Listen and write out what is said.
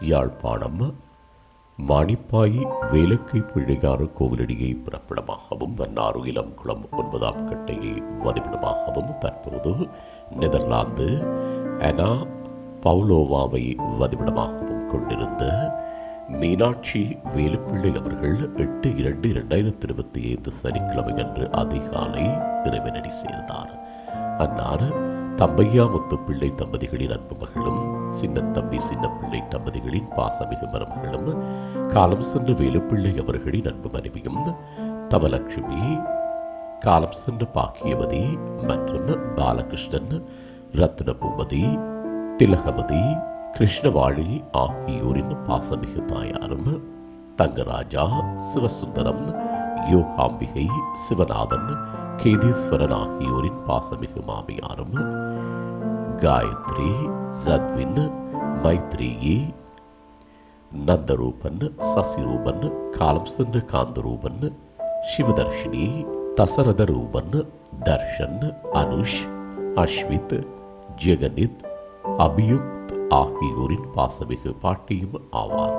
யாழ்ப்பாணம் மணிப்பாய் வேலக்கை பிள்ளையாறு கோவிலடியை பிறப்பிடமாகவும் வன்னாறு இளம்குளம் ஒன்பதாம் கட்டையை வதிப்பிடமாகவும் தற்போது நெதர்லாந்து அனா பவுலோவாவை வதிவிடமாகவும் கொண்டிருந்த மீனாட்சி வேலுப்பிள்ளை அவர்கள் எட்டு இரண்டு இரண்டாயிரத்தி இருபத்தி ஐந்து சனிக்கிழமை அன்று அதிகாலை இறைவனடி சேர்ந்தார். அன்னார் தம்பையா முத்துப்பிள்ளை தம்பதிகளின் அன்பு மகளும் சின்னத்தம்பி சின்னப்பிள்ளை தம்பதிகளின் பாசமிகு மருமகளும் காலம் சென்ற வேலுப்பிள்ளை அவர்களின் அன்பு மனைவியும் தவலட்சுமி காலம் சென்ற பாக்கியவதி மற்றும் பாலகிருஷ்ணன் ரத்னபூபதி திலகவதி கிருஷ்ணவாழி ஆகியோரின் பாசமிகு தாயாரும் தங்கராஜா சிவசுந்தரம் யோகாம்பிகை சிவநாதன் கேதீஸ்வரன் ஆகியோரின் பாசமிகு மாமியாரும் காயத்ரி சத்வின் மைத்ரேயி நந்தரூபன் சசிரூபன் காலம் சென்ற காந்தரூபன் சிவதர்ஷினி தசரத ரூபன் தர்ஷன் அனுஷ் அஸ்வித் ஜெகனித் அபியுக்த் ஆகியோரின் பாசமிகு பாட்டியும் ஆவார்.